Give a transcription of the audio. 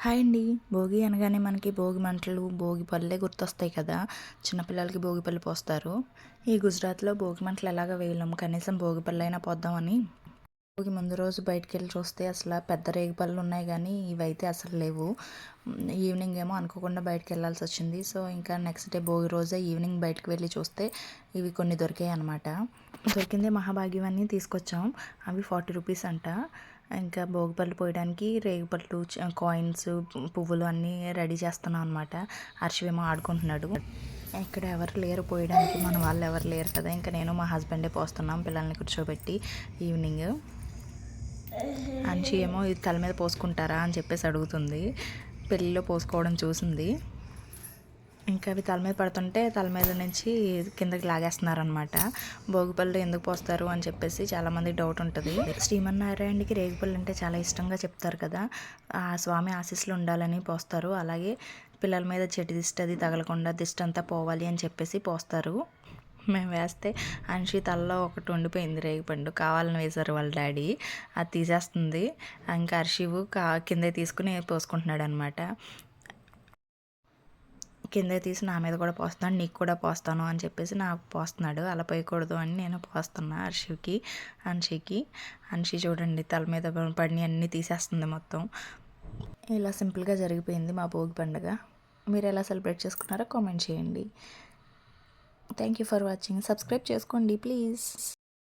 Hi అండి. భోగి అనగానే మనకి భోగి మంటలు భోగి పళ్ళే గుర్తొస్తాయి కదా. చిన్నపిల్లలకి భోగి పళ్ళు పోస్తారు. ఈ గుజరాత్లో భోగి మంటలు ఎలాగ వేయలేము? కనీసం భోగి పళ్ళైనా అయినా పోద్దామని. భోగి ముందు రోజు బయటికి వెళ్ళి చూస్తే అసలు పెద్ద రేగి పళ్ళు ఉన్నాయి కానీ ఇవైతే అసలు లేవు. ఈవినింగ్ ఏమో అనుకోకుండా బయటకు వెళ్ళాల్సి వచ్చింది. సో ఇంకా నెక్స్ట్ డే భోగి రోజే ఈవినింగ్ బయటకు వెళ్ళి చూస్తే ఇవి కొన్ని దొరికాయి అనమాట దొరికిందే మహాభాగ్యం అన్నీ తీసుకొచ్చాం. అవి ఫార్టీ రూపీస్ అంట. ఇంకా భోగిపళ్ళు పోయడానికి రేగిపళ్ళు కాయిన్స్ పువ్వులు అన్నీ రెడీ చేస్తున్నాం అనమాట హర్షవేమో ఆడుకుంటున్నాడు. ఇక్కడ ఎవరు లేరు పోయడానికి మన వాళ్ళు ఎవరు లేరు కదా. ఇంకా నేను మా హస్బెండే పోస్తున్నాం పిల్లల్ని కూర్చోబెట్టి ఈవినింగ్ అంశి ఏమో ఇది తల మీద పోసుకుంటారా అని చెప్పేసి అడుగుతుంది. పెళ్ళిలో పోసుకోవడం చూసింది. ఇంకా అవి తల మీద పడుతుంటే తల మీద నుంచి కిందకి లాగేస్తున్నారనమాట భోగిపళ్ళు ఎందుకు పోస్తారు అని చెప్పేసి చాలామంది డౌట్ ఉంటుంది. శ్రీమన్నారాయణకి రేగిపళ్ళు అంటే చాలా ఇష్టంగా చెప్తారు కదా. ఆ స్వామి ఆశీస్సులు ఉండాలని పోస్తారు. అలాగే పిల్లల మీద చెట్టు దిష్టి అది తగలకుండా దిష్టి అంతా పోవాలి అని చెప్పేసి పోస్తారు. మేము వేస్తే అన్షి తలలో ఒకటి ఉండిపోయింది రేగిపండు. కావాలని వేశారు వాళ్ళ డాడీ. అది తీసేస్తుంది. ఇంకా అర్షివు కా కింద తీసుకుని పోసుకుంటున్నాడు అనమాట కింద తీసి నా మీద కూడా పోస్తున్నాడు నీకు కూడా పోస్తాను అని చెప్పేసి నాకు పోస్తున్నాడు. అలా పోయకూడదు అని నేను పోస్తున్నా హర్షికి అన్షికి అన్షి చూడండి తల మీద పడిని అన్నీ తీసేస్తుంది మొత్తం. ఇలా సింపుల్గా జరిగిపోయింది మా భోగి పండుగ. మీరు ఎలా సెలబ్రేట్ చేసుకున్నారో కామెంట్ చేయండి. Thank you for watching subscribe చేసుకోండి ప్లీజ్